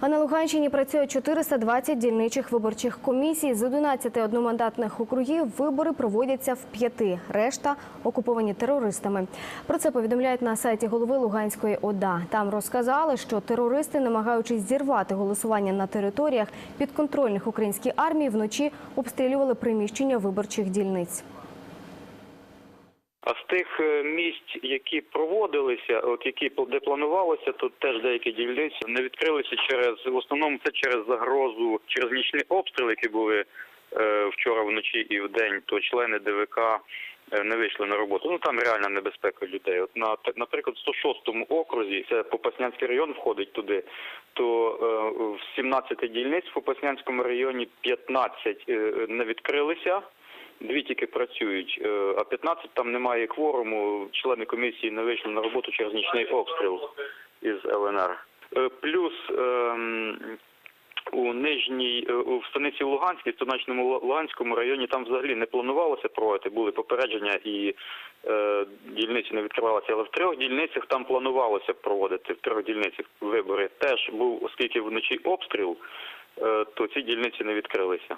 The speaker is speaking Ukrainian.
А на Луганщині працює 420 дільничих виборчих комісій. З 11 одномандатних округів вибори проводяться в п'яти. Решта окуповані терористами. Про це повідомляють на сайті голови Луганської ОДА. Там розказали, що терористи, намагаючись зірвати голосування на територіях підконтрольних українській армії, вночі обстрілювали приміщення виборчих дільниць. А з тих е, місць, які проводилися, от які де планувалося, тут теж деякі дільниці не відкрилися через в основному це через загрозу, через нічні обстріли, які були е, вчора вночі і вдень, то члени ДВК е, не вийшли на роботу. Ну там реальна небезпека людей. От на наприклад, в 106-му окрузі, це Попаснянський район входить туди, то е, в 17 дільниць в Попаснянському районі 15 е, не відкрилися. Дві тільки працюють, е, а 15 там немає кворуму. Члени комісії не вийшли на роботу через нічний обстріл із ЛНР. Е, Плюс ем, у нижній е, у станиці Луганській, в Стоначному Луганському районі там взагалі не планувалося проводити, були попередження і е, дільниці не відкривалися. Але в трьох дільницях там планувалося проводити в трьох дільницях вибори. Теж був, оскільки вночі обстріл, е, то ці дільниці не відкрилися.